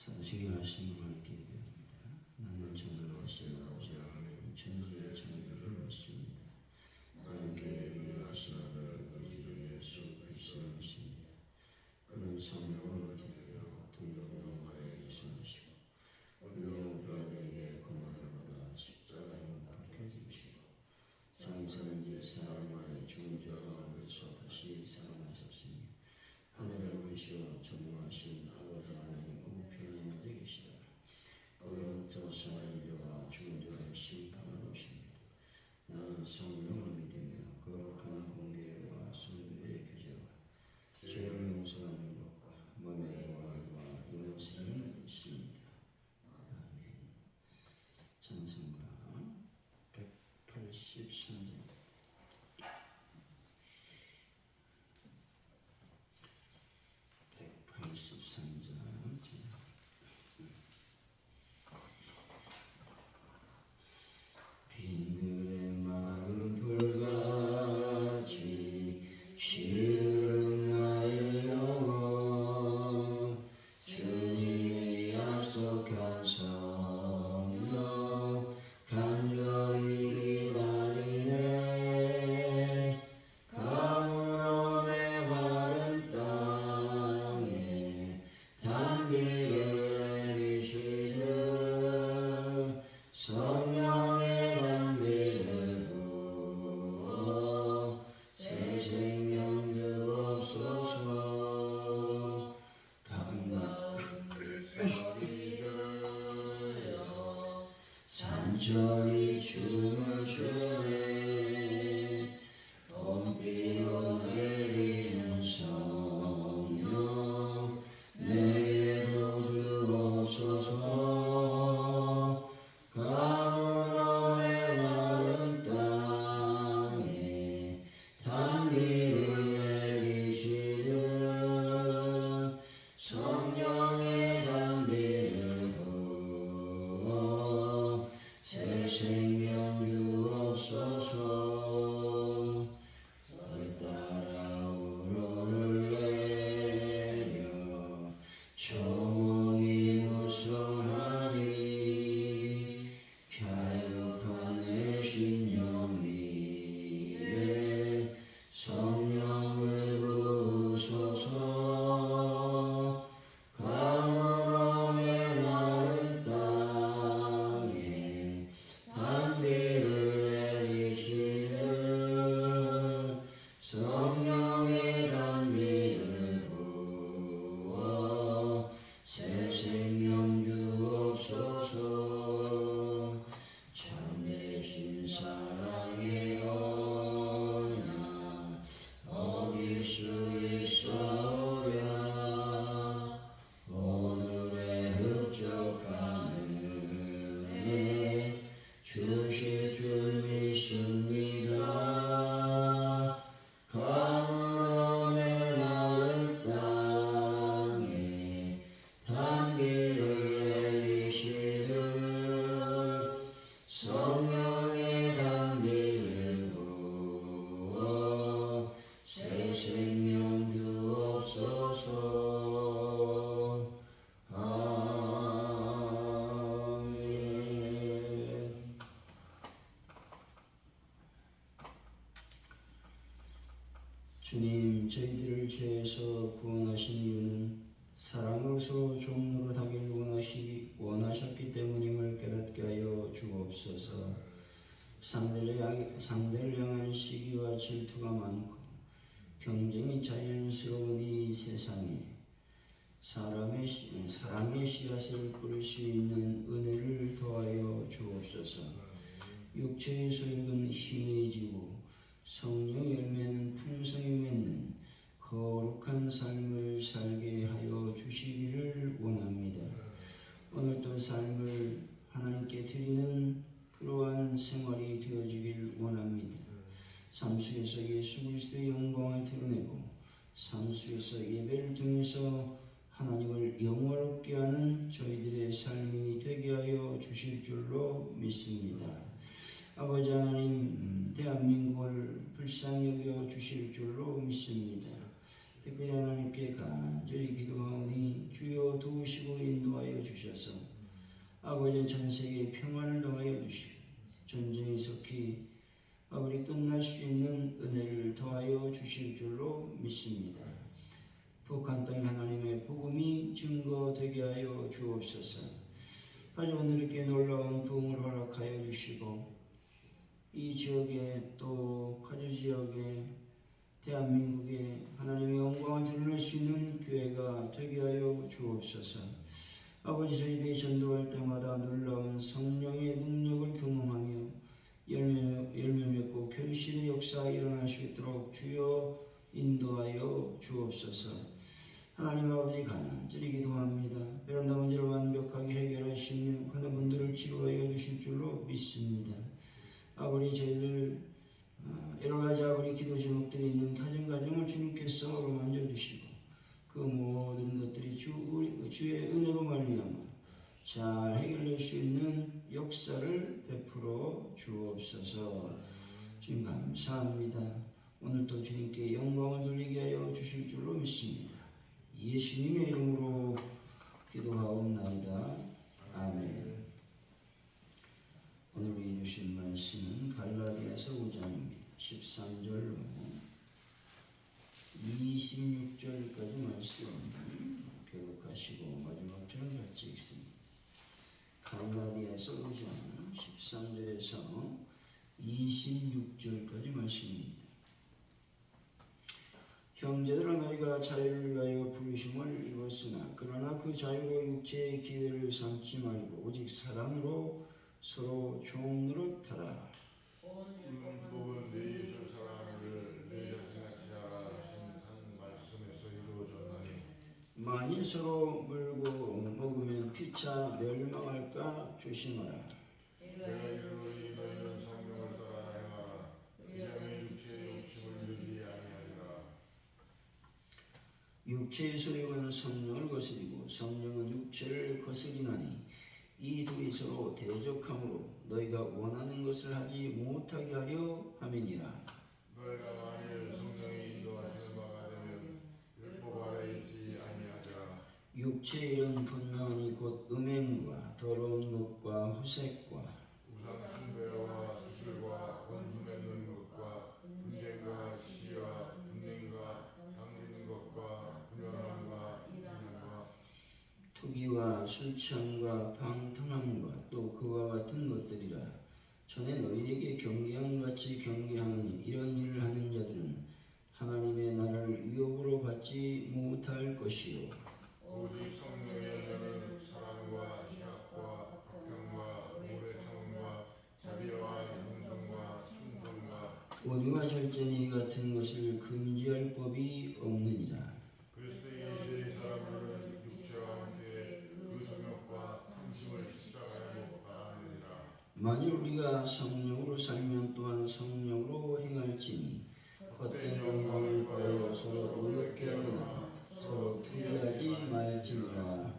사도신경 말씀으로 아들 우리 오르시어 전능하신 아버지 하나님 우편에 앉아 계시다. 자를 심판하러 오십니다. 나는 성령 질투가 많고 경쟁이 자연스러운 이 세상에 사람의 씨- 사랑의 씨앗을 뿌릴 수 있는 은혜를 더하여 주옵소서 육체의 소욕은 희미해지고 성령 열매는 풍성히 맺는 거룩한 삶을 살게 하여 주시기를 원합니다. 오늘도 삶을 하나님께 드리는 그러한 생활이 되어지길 원합니다. 삶 속에서 예수 그리스도의 영광을 드러내고 삶 속에서 예배를 통해서 하나님을 영화롭게 하는 저희들의 삶이 되게 하여 주실 줄로 믿습니다. 아버지 하나님, 음, 대한민국을 불쌍히 여겨 주실 줄로 믿습니다. 특별히 하나님께 간절히 기도하오니 주여 도우시고 인도하여 주셔서 아버지 전 세계에 평안을 더하여 주시고 전쟁이 속히 아버지 끝날 수 있는 은혜를 더하여 주실 줄로 믿습니다. 북한 땅 하나님의 복음이 증거되게 하여 주옵소서. 아주 오늘 이렇게 놀라운 부흥을 허락하여 주시고 이 지역에 또 파주 지역에 대한민국에 하나님의 영광을 드러낼 수 있는 교회가 되게 하여 주옵소서. 아버지 저희들이 전도할 때마다 놀라운 성령의 능력을 경험하며 열매, 열매 맺고 결실의 역사가 일어날 수 있도록 주여 인도하여 주옵소서. 하나님 아버지 간절히 기도합니다. 베란다 문제를 완벽하게 해결하시며 하는 분들을 치료하여 주실 줄로 믿습니다. 아버지 저희들 어, 여러 가지 아버지 기도 제목들이 있는 가정 가정을 주님께서 어루만져 주시고 그 모든 것들이 주, 주의 은혜로 말미암아 잘 해결될 수 있는 역사를 베풀어 주옵소서. 주님 감사합니다. 오늘도 주님께 영광을 돌리게 하여 주실 줄로 믿습니다. 예수님의 이름으로 기도하옵나이다. 아멘. 오늘 우리 주신 말씀은 갈라디아서 5장입니다. 13절로 26절까지 말씀 교육하시고 마지막 절을 같이 읽습니다. 갈라디아서 5장 13절에서 26절까지 말씀입니다. 형제들아 너희가 자유를 위하여 부르심을 입었으나 그러나 그 자유로 육체의 기회를 삼지 말고 오직 사랑으로 서로 종노릇하라. 율법은 내 이웃을 사랑하기를 내 자신같이 하라 하신 한 말씀에서 이루어졌나니 만일 서로 물고 먹으면 피차 멸망할까 조심하라. 육체의 소욕은 성령을 거스리고 성령은 육체를 거스리나니 이 둘이 서로 대적함으로 너희가 원하는 것을 하지 못하게 하려 함이니라. 너희가 만일 성령이 인도하시는 바가 되면 율법 아래 있지 아니하리라 육체의 일은 분명히 곧 음행과 더러운 것과 후색과 우상 숭배와 수술과 원수 맺는 것과 분쟁과 시기와 분쟁과 당기는 것과 분열함과 이난과 투기와 술취함과 방탕함과 또 그와 같은 것들이라. 전에 너희에게 경계함 같이 경계하느니 이런 일을 하는 자들은 하나님의 나라를 위협으로 받지 못할 것이요. 오직 성령의 열매는 사랑과 희락과 가평과 오래 참음과 자비와 영성과 충성과 온유와 절제니 같은 것을 금지할 법이 없느니라 만일 우리가 성령으로 살면 또한 성령으로 행할지니 헛된 영광을 구하여 서로 의롭게 하거나 서로 투기하지 말지니라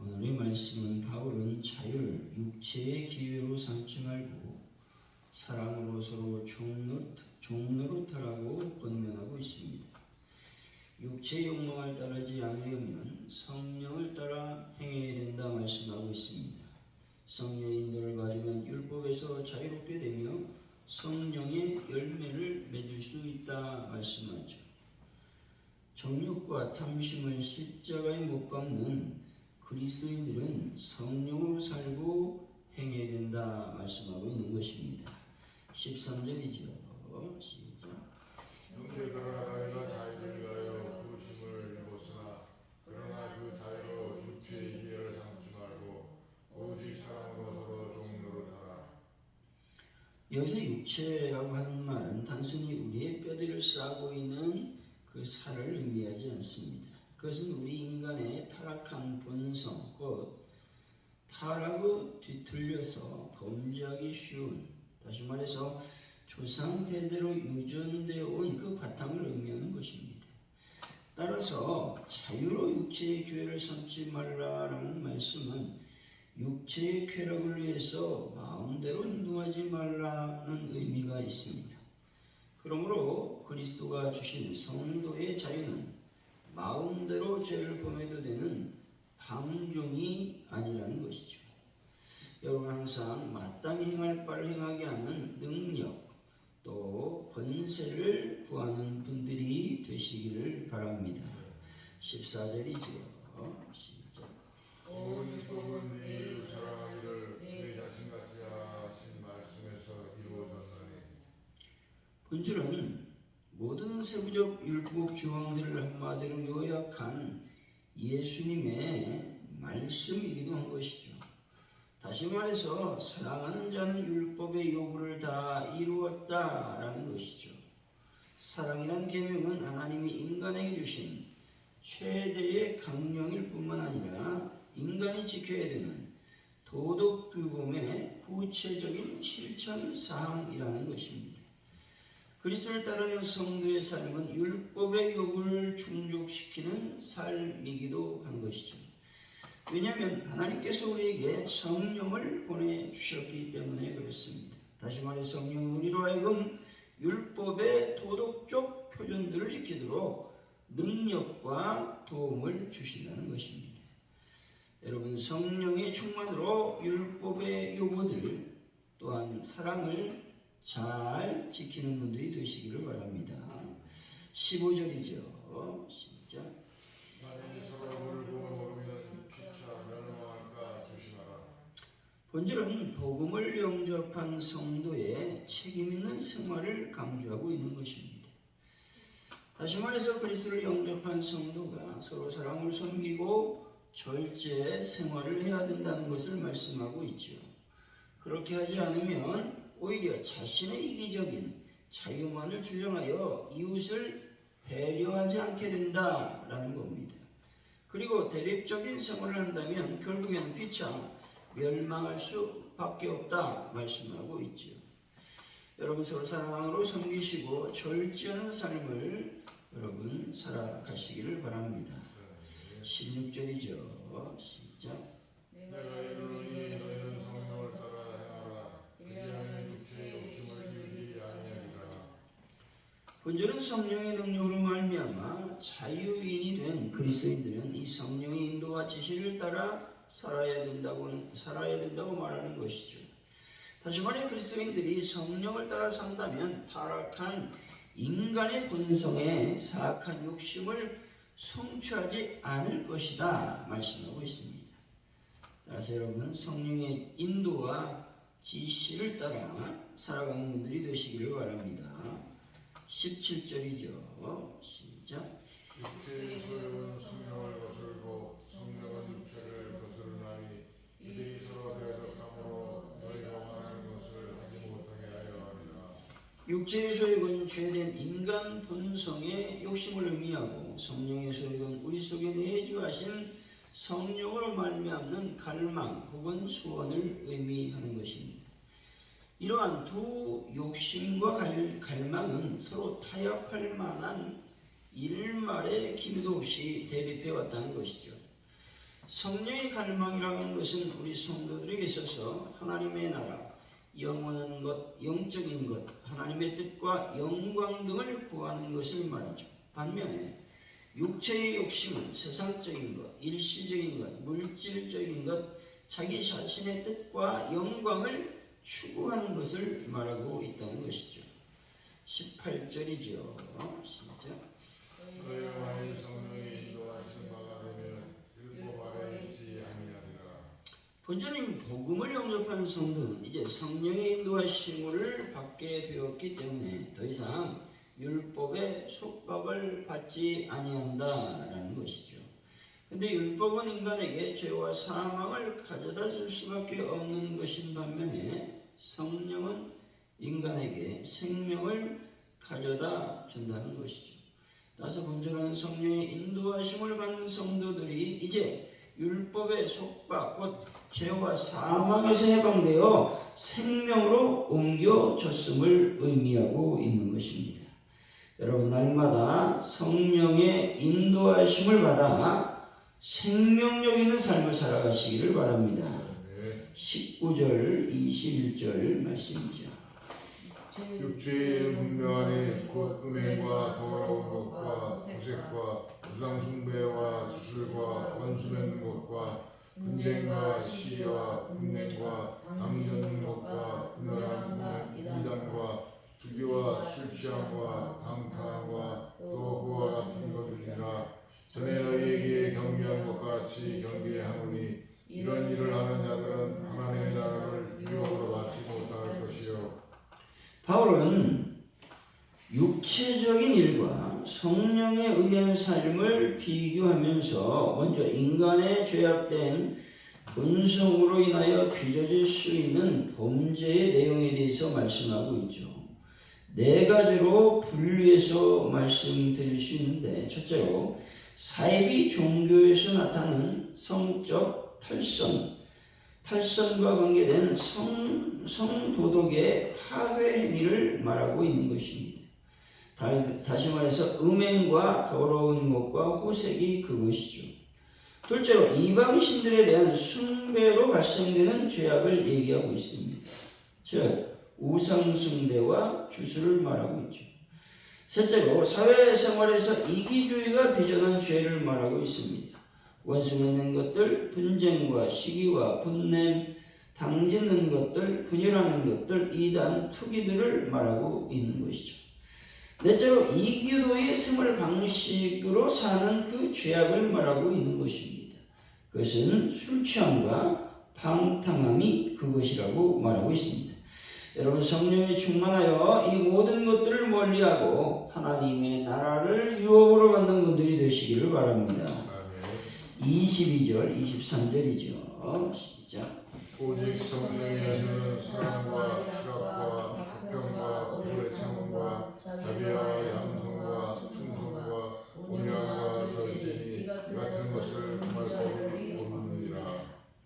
오늘의 말씀은 바울은 자유를 육체의 기회로 삼지 말고 사랑으로 서로 종노, 종노릇하라고 권면하고 있습니다. 육체의 욕망을 따르지 않으려면 성령을 따라 행해야 된다 말씀하고 있습니다. 성령의 인도를 받으면 율법에서 자유롭게 되며 성령의 열매를 맺을 수 있다 말씀하죠. 정욕과 탐심을 십자가에 못 박는 그리스도인들은 성령으로 살고 행해야 된다 말씀하고 있는 것입니다. 13절이지요. 시작. 여기서 육체라고 하는 말은 단순히 우리의 뼈대를 싸고 있는 그 살을 의미하지 않습니다. 그것은 우리 인간의 타락한 본성, 곧 타락을 뒤틀려서 범죄하기 쉬운, 다시 말해서 조상 대대로 유전되어 온 그 바탕을 의미하는 것입니다. 따라서 자유로 육체의 교회를 삼지 말라라는 말씀은 육체의 쾌락을 위해서 마음대로 행동하지 말라는 의미가 있습니다. 그러므로 그리스도가 주신 성도의 자유는 마음대로 죄를 범해도 되는 방종이 아니라는 것이죠. 여러분 항상 마땅히 행할 바를 행하게 하는 능력 또 권세를 구하는 분들이 되시기를 바랍니다. 14절이죠. 시작. 온 율법은 네 이웃 사랑하기를 네 자신같이 하신 말씀에서 이루어졌나니 본질은 모든 세부적 율법 조항들을 한마디로 요약한 예수님의 말씀이기도 한 것이죠. 다시 말해서 사랑하는 자는 율법의 요구를 다 이루었다라는 것이죠. 사랑이란 계명은 하나님이 인간에게 주신 최대의 강령일 뿐만 아니라 인간이 지켜야 되는 도덕 규범의 구체적인 실천 사항이라는 것입니다. 그리스도를 따르는 성도의 삶은 율법의 요구를 충족시키는 삶이기도 한 것이죠. 왜냐하면 하나님께서 우리에게 성령을 보내주셨기 때문에 그렇습니다. 다시 말해 성령은 우리로 하여금 율법의 도덕적 표준들을 지키도록 능력과 도움을 주신다는 것입니다. 여러분 성령의 충만으로 율법의 요구들 또한 사랑을 잘 지키는 분들이 되시기를 바랍니다. 15절이죠. 시작. 본질은 복음을 영접한 성도의 책임 있는 생활을 강조하고 있는 것입니다. 다시 말해서 그리스도를 영접한 성도가 서로 사랑을 섬기고 절제 생활을 해야 된다는 것을 말씀하고 있죠. 그렇게 하지 않으면 오히려 자신의 이기적인 자유만을 주장하여 이웃을 배려하지 않게 된다라는 겁니다. 그리고 대립적인 생활을 한다면 결국에는 피차 멸망할 수밖에 없다 말씀하고 있죠. 여러분 서로 사랑으로 섬기시고 절제하는 삶을 여러분 살아가시기를 바랍니다. 16절이죠. 시작. 내가 이르노니 너희는 성령을 따라 행하라 그리하면 육체의 욕심을 이루지 아니하리라 본절은 성령의 능력으로 말미암아 자유인이 된 그리스도인들은 이 성령의 인도와 지시를 따라 살아야 된다고 살아야 된다고 말하는 것이죠. 다시 말해 그리스도인들이 성령을 따라 산다면 타락한 인간의 본성에 사악한 욕심을 성취하지 않을 것이다 말씀하고 있습니다. 따라서 여러분 성령의 인도와 지시를 따라 살아가는 분들이 되시기를 바랍니다. 17절이죠. 시작. 육체의 성령을 거슬고 성령은 육체를 거스르나니 이들이 서로 대적함으로 너희가 원하는 것을 하지 못하게 하려 함이라 육체의 소욕은 죄된 인간 본성의 욕심을 의미하고 성령의 소욕은 우리 속에 내주하신 성령으로 말미암는 갈망 혹은 소원을 의미하는 것입니다. 이러한 두 욕심과 갈, 갈망은 서로 타협할 만한 일말의 기미도 없이 대립해 왔다는 것이죠. 성령의 갈망이라는 것은 우리 성도들에게 있어서 하나님의 나라, 영원한 것, 영적인 것, 하나님의 뜻과 영광 등을 구하는 것을 말하죠. 반면에 육체의 욕심은 세상적인 것, 일시적인 것, 물질적인 것, 자기 자신의 뜻과 영광을 추구하는 것을 말하고 있다는 것이죠. 18절이죠. 시작. 본전인 복음을 영접한 성도는 이제 성령의 인도하심을 받게 되었기 때문에 더 이상 율법의 속박을 받지 아니한다라는 것이죠. 근데 율법은 인간에게 죄와 사망을 가져다 줄 수밖에 없는 것인 반면에 성령은 인간에게 생명을 가져다 준다는 것이죠. 따라서 본전은 성령의 인도하심을 받는 성도들이 이제 율법의 속박 곧 죄와 사망에서 해방되어 생명으로 옮겨졌음을 의미하고 있는 것입니다. 여러분 날마다 성령의 인도하심을 받아 생명력 있는 삶을 살아가시기를 바랍니다. 네. 19절, 21절 말씀이죠. 육체의 분명하니 곧 음행과 더러운 것과 구색과 우상 숭배와 주술과 원수 맺는 것과 분쟁과 시기와 분냉과 남젓는 것과 분열함과 이단과 주기와 술 취함과 또 그와 같은 것들이라 전에 너희에게 경계한 것 같이 경계하노니 이런 일을 하는 자들은 하나님의 나라를 유혹으로 받지 못할 것이요 바울은 육체적인 일과 성령에 의한 삶을 비교하면서 먼저 인간의 죄악된 본성으로 인하여 빚어질 수 있는 범죄의 내용에 대해서 말씀하고 있죠. 네 가지로 분류해서 말씀드릴 수 있는데 첫째로 사이비 종교에서 나타나는 성적 탈선, 탈선과 관계된 성, 성도덕의 파괴 행위를 말하고 있는 것입니다. 다- 다시 말해서 음행과 더러운 것과 호색이 그것이죠. 둘째로 이방신들에 대한 숭배로 발생되는 죄악을 얘기하고 있습니다. 즉 우상숭배와 주술을 말하고 있죠. 셋째로 사회생활에서 이기주의가 빚어난 죄를 말하고 있습니다. 원수 맺는 것들, 분쟁과 시기와 분냄, 당짓는 것들, 분열하는 것들, 이단, 투기들을 말하고 있는 것이죠. 넷째로 이교도의 생활 방식으로 사는 그 죄악을 말하고 있는 것입니다. 그것은 술 취함과 방탕함이 그것이라고 말하고 있습니다. 여러분 성령에 충만하여 이 모든 것들을 멀리하고 하나님의 나라를 유혹으로 받는 분들이 되시기를 바랍니다. 아멘 22절, 23절이죠. 시작. 오직 성령의 은혜는 사랑과 희락과 화평과 오래 참음과 자비와 양성과 충성과 온유함과 절제니 이 같은 것을 법을 모르느니라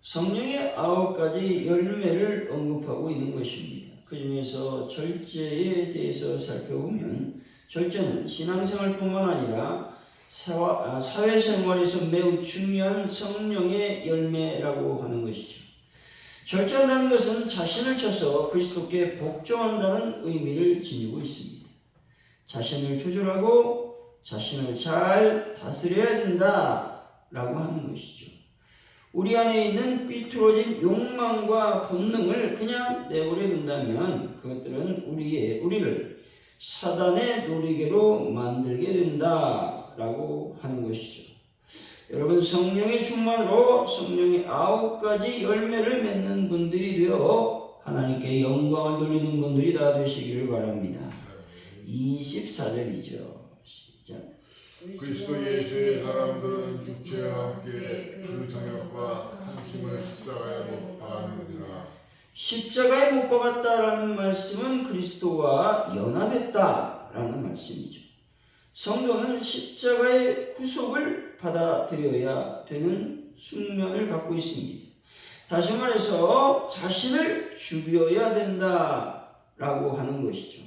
성령의 아홉 가지 열매를 언급하고 있는 것입니다. 그 중에서 절제에 대해서 살펴보면 절제는 신앙생활뿐만 아니라 아, 사회생활에서 매우 중요한 성령의 열매라고 하는 것이죠. 절제한다는 것은 자신을 쳐서 그리스도께 복종한다는 의미를 지니고 있습니다. 자신을 조절하고 자신을 잘 다스려야 된다라고 하는 것이죠. 우리 안에 있는 삐뚤어진 욕망과 본능을 그냥 내버려 둔다면 그것들은 우리의 우리를 사단의 놀이개로 만들게 된다라고 하는 것이죠. 여러분 성령의 충만으로 성령의 아홉 가지 열매를 맺는 분들이 되어 하나님께 영광을 돌리는 분들이 다 되시기를 바랍니다. 24절이죠. 시작. 그리스도 예수의 사람들은 육체와 함께 그 정욕과 탐심을 십자가에 못 박았느니라 십자가에 못 박았다라는 말씀은 그리스도와 연합했다라는 말씀이죠. 성도는 십자가의 구속을 받아들여야 되는 숙면을 갖고 있습니다. 다시 말해서 자신을 죽여야 된다라고 하는 것이죠.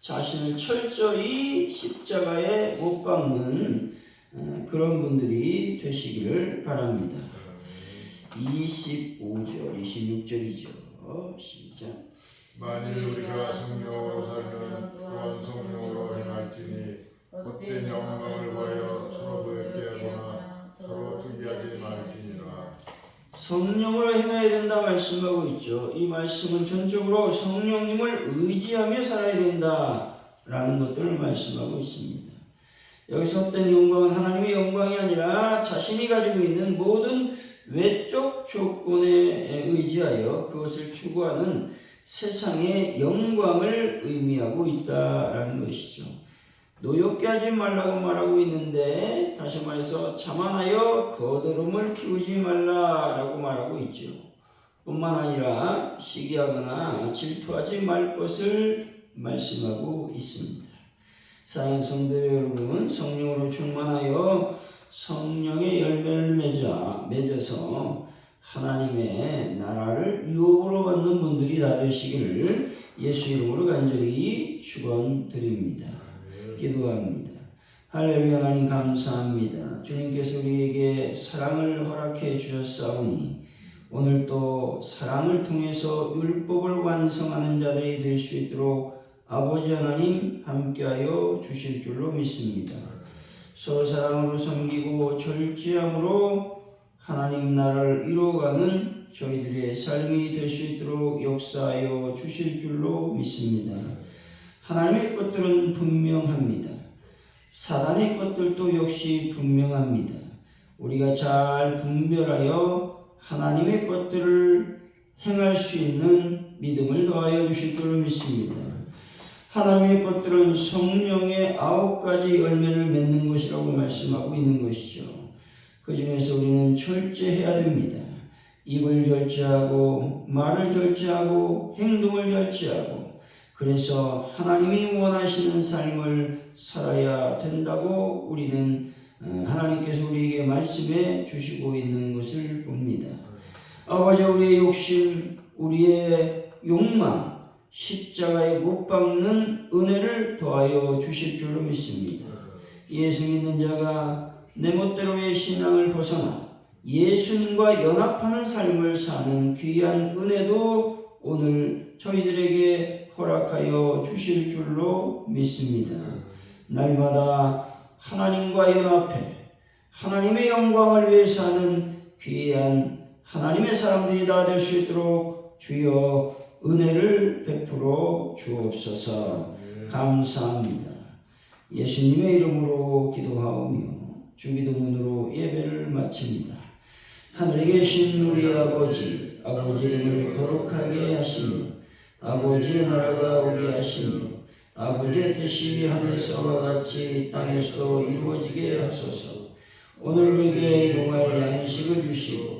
자신을 철저히 십자가에 못 박는 어, 그런 분들이 되시기를 바랍니다. 25절, 26절이죠. 시작. 만일 우리가 성령으로 살면 또한 성령으로 행할지니 헛된 영광을 구하여 서로 부럽게 하거나 서로 투기하지 말지니라 성령으로 행해야 된다 말씀하고 있죠. 이 말씀은 전적으로 성령님을 의지하며 살아야 된다라는 것들을 말씀하고 있습니다. 여기서 헛된 영광은 하나님의 영광이 아니라 자신이 가지고 있는 모든 외적 조건에 의지하여 그것을 추구하는 세상의 영광을 의미하고 있다라는 것이죠. 노엽게 하지 말라고 말하고 있는데 다시 말해서 자만하여 거드름을 피우지 말라라고 말하고 있죠. 뿐만 아니라 시기하거나 질투하지 말 것을 말씀하고 있습니다. 사랑 성도 여러분, 성령으로 충만하여 성령의 열매를 맺어 맺어서 하나님의 나라를 유혹으로 받는 분들이 다 되시기를 예수 이름으로 간절히 축원드립니다. 기도합니다. 할렐루야 하나님 감사합니다. 주님께서 우리에게 사랑을 허락해 주셨사오니 오늘 또 사랑을 통해서 율법을 완성하는 자들이 될 수 있도록 아버지 하나님 함께하여 주실 줄로 믿습니다. 서로 사랑으로 섬기고 절제함으로 하나님 나라를 이루어가는 저희들의 삶이 될 수 있도록 역사하여 주실 줄로 믿습니다. 하나님의 것들은 분명합니다. 사단의 것들도 역시 분명합니다. 우리가 잘 분별하여 하나님의 것들을 행할 수 있는 믿음을 더하여 주실 줄로 믿습니다. 하나님의 것들은 성령의 아홉 가지 열매를 맺는 것이라고 말씀하고 있는 것이죠. 그 중에서 우리는 철저해야 됩니다. 입을 절제하고 말을 절제하고 행동을 절제하고 그래서 하나님이 원하시는 삶을 살아야 된다고 우리는 어, 하나님께서 우리에게 말씀해 주시고 있는 것을 봅니다. 아버지 우리의 욕심, 우리의 욕망, 십자가에 못 박는 은혜를 더하여 주실 줄로 믿습니다. 예수 믿는 자가 내 멋대로의 신앙을 벗어나 예수님과 연합하는 삶을 사는 귀한 은혜도 오늘 저희들에게 허락하여 주실 줄로 믿습니다. 날마다 하나님과 연합해 하나님의 영광을 위해서 하는 귀한 하나님의 사람들이 다 될 수 있도록 주여 은혜를 베풀어 주옵소서 감사합니다. 예수님의 이름으로 기도하오며 주기도문으로 예배를 마칩니다. 하늘에 계신 우리 아버지 아버지 이름을 거룩하게 하시며 아버지의 나라가 오게 하시며 아버지의 뜻이 하늘에서와 같이 땅에서도 이루어지게 하소서 오늘 우리에게 용할 양식을 주시고